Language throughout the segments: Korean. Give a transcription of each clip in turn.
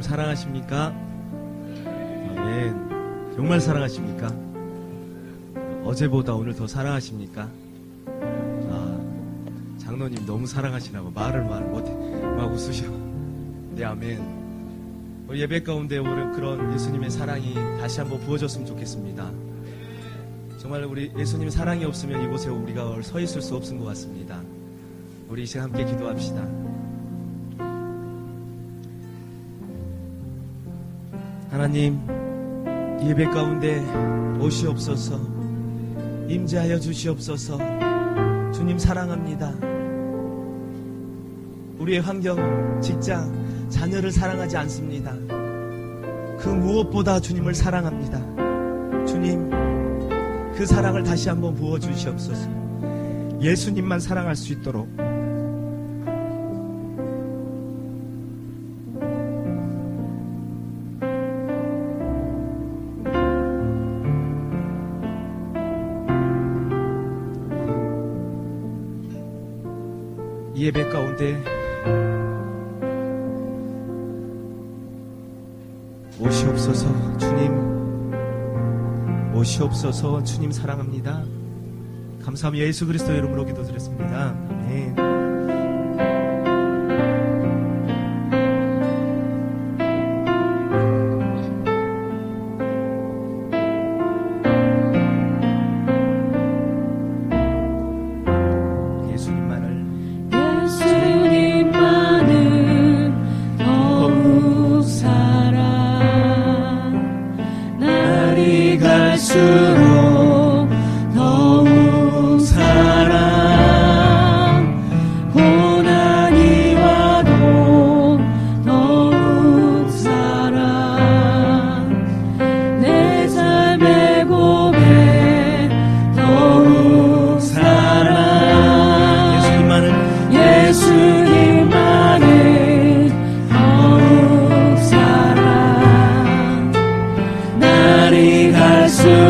예수님 사랑하십니까? 아멘. 정말 사랑하십니까? 어제보다 오늘 더 사랑하십니까? 아, 장로님 너무 사랑하시나 봐. 말을 말 못해. 막 웃으셔. 네, 아멘. 우리 예배 가운데 오늘 그런 예수님의 사랑이 다시 한번 부어졌으면 좋겠습니다. 정말 우리 예수님 사랑이 없으면 이곳에 우리가 서 있을 수 없을 것 같습니다. 우리 이 시간 함께 기도합시다. 하나님, 이 예배 가운데 오시옵소서, 임재하여 주시옵소서, 주님 사랑합니다. 우리의 환경, 직장, 자녀를 사랑하지 않습니다. 그 무엇보다 주님을 사랑합니다. 주님, 그 사랑을 다시 한번 부어주시옵소서. 예수님만 사랑할 수 있도록 오시옵소서. 주님 사랑합니다. 감사하며 예수 그리스도 이름으로 기도드렸습니다. 아멘 Jesus.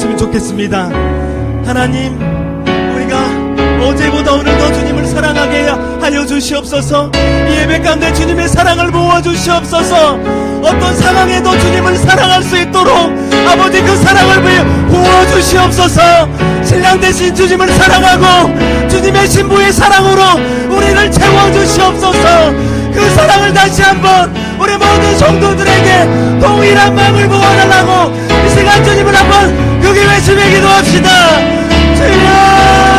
기도했으면 좋겠습니다. 하나님, 우리가 어제보다 오늘 더 주님을 사랑하게 하여 주시옵소서. 이 예배 가운데 주님의 사랑을 모아 주시옵소서. 어떤 상황에도 주님을 사랑할 수 있도록 아버지 그 사랑을 부어 주시옵소서. 신랑 대신 주님을 사랑하고 주님의 신부의 사랑으로 우리를 채워 주시옵소서. 그 사랑을 다시 한번 우리 모든 성도들에게 동일한 마음을 모아달라고 이 시간 주님을 한번 그기 외치며 기도합시다. 주여!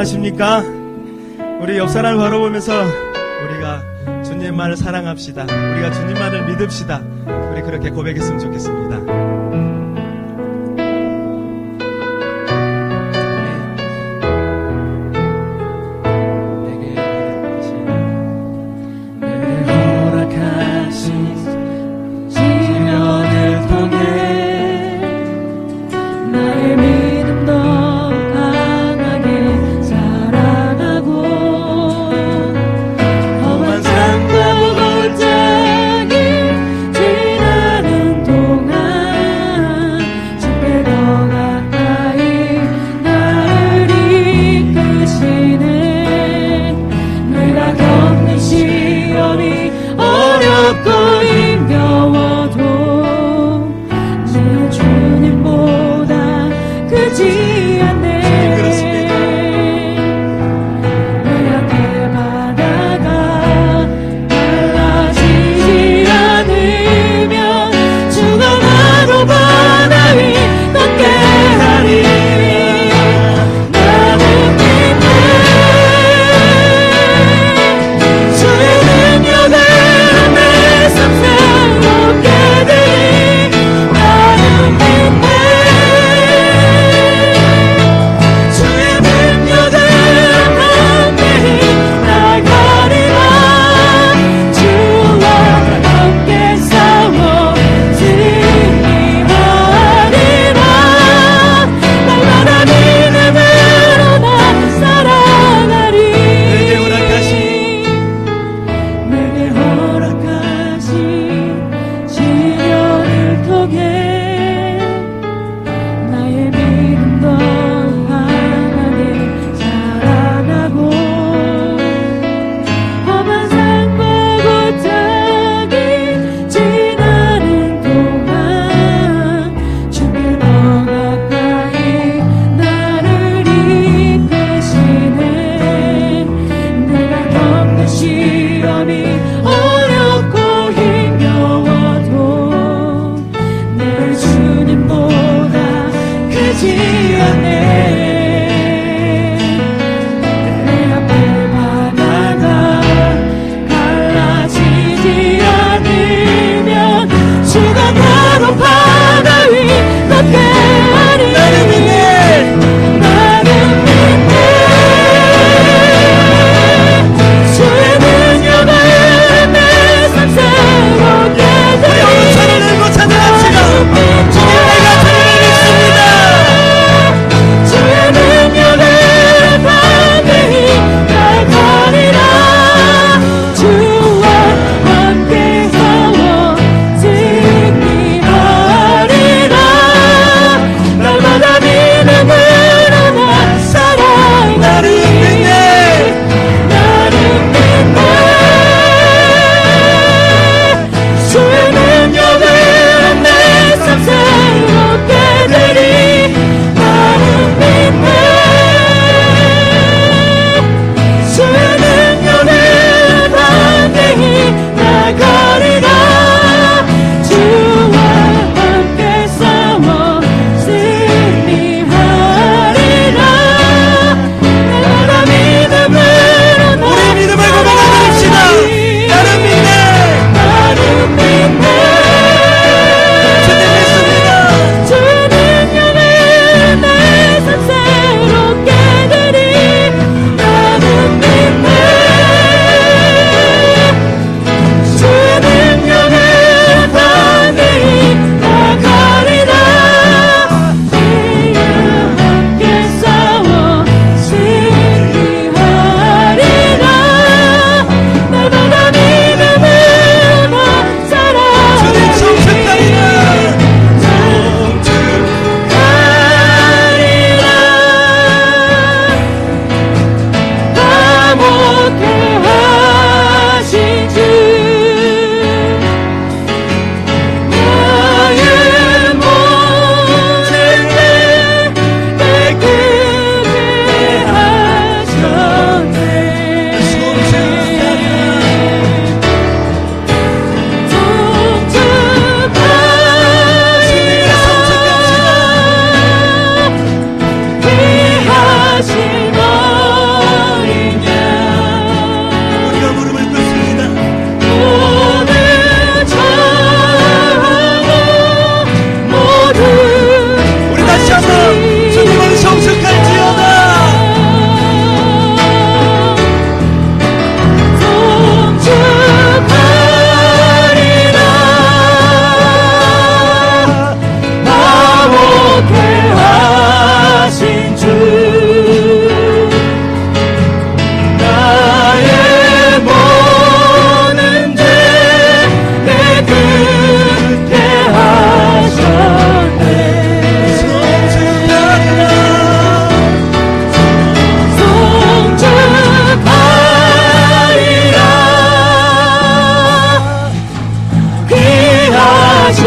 사랑하십니까? 우리 옆 사람을 바라보면서 우리가 주님만을 사랑합시다. 우리가 주님만을 믿읍시다. 우리 그렇게 고백했으면 좋겠습니다.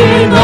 Spirit.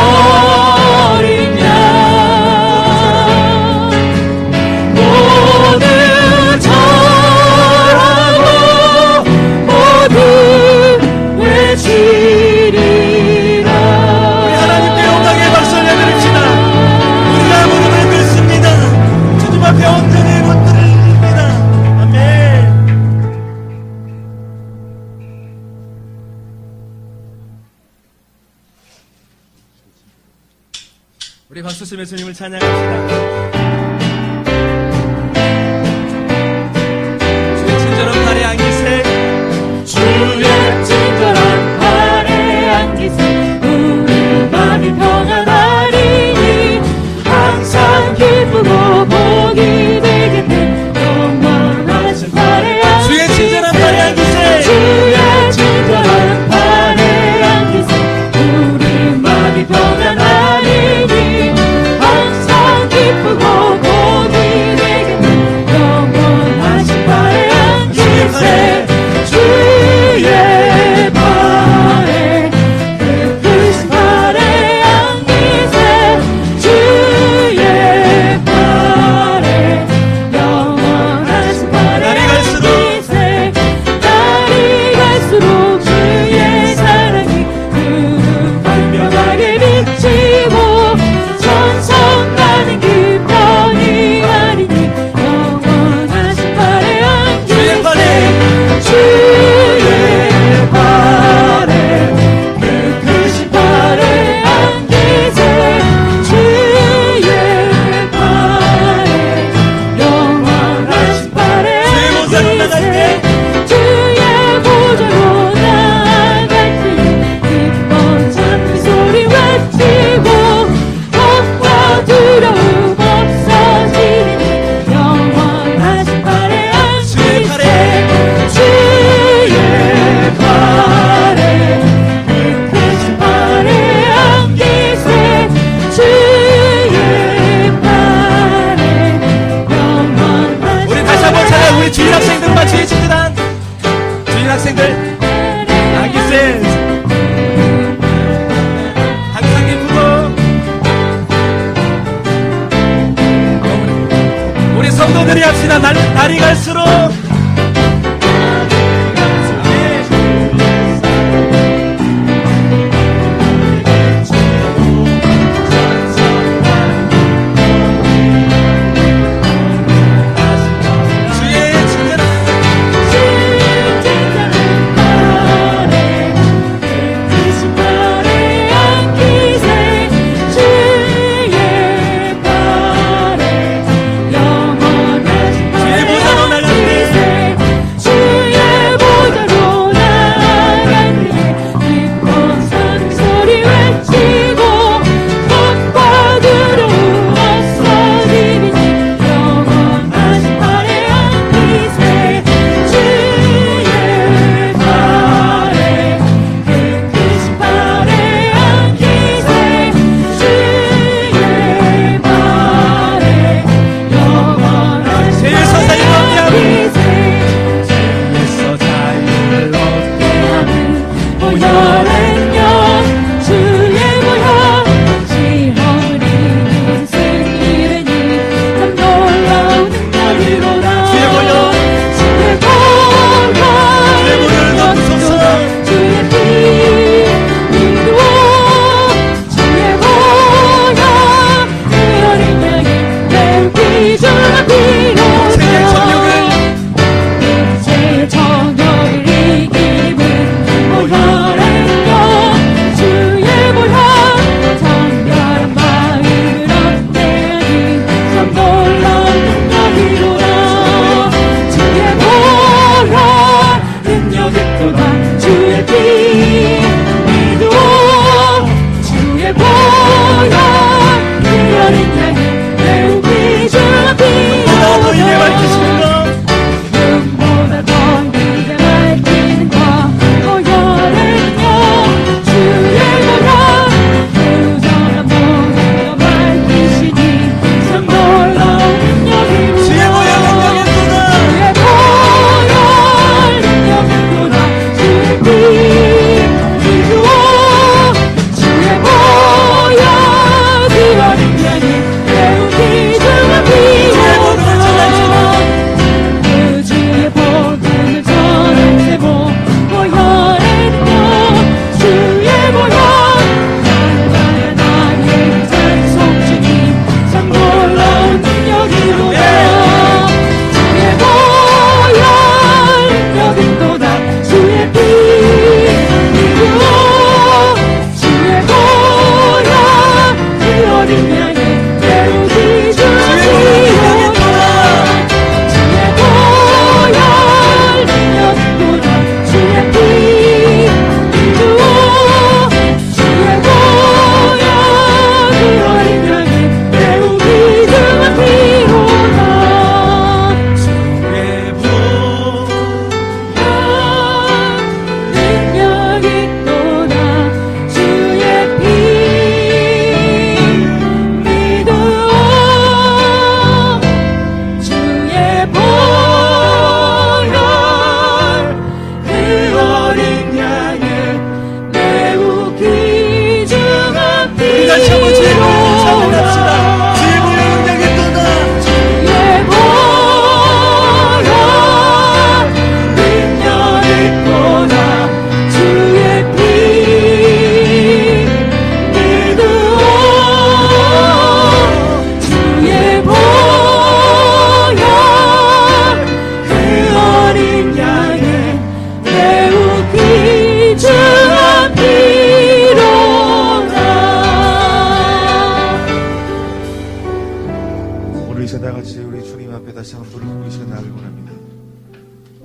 기도하기 원합니다.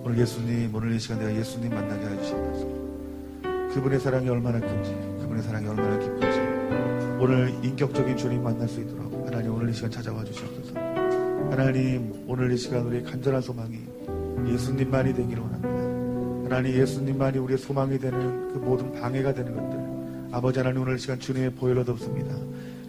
오늘 예수님, 오늘 이 시간 내가 예수님 만나게 해주시면서 그분의 사랑이 얼마나 큰지, 그분의 사랑이 얼마나 깊은지 오늘 인격적인 주님 만날 수 있도록 하나님 오늘 이 시간 찾아와 주시옵소서. 하나님 오늘 이 시간 우리의 간절한 소망이 예수님만이 되기를 원합니다. 하나님 예수님만이 우리의 소망이 되는 그 모든 방해가 되는 것들 아버지 하나님 오늘 이 시간 주님의 보혈로 덮습니다.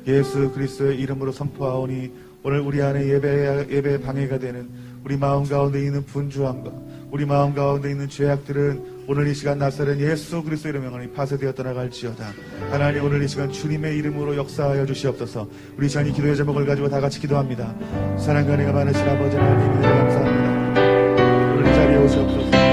예수 그리스도의 이름으로 선포하오니 오늘 우리 안에 예배 예배 방해가 되는 우리 마음 가운데 있는 분주함과 우리 마음 가운데 있는 죄악들은 오늘 이 시간 나사는 예수 그리스도 이름에 하나님 파쇄되어 떠나갈지어다. 하나님 오늘 이 시간 주님의 이름으로 역사하여 주시옵소서. 우리 이 시간 이 기도의 제목을 가지고 다 같이 기도합니다. 사랑과 은혜가 많으신 아버지 하나님 감사합니다. 오늘 이 자리에 오시옵소서.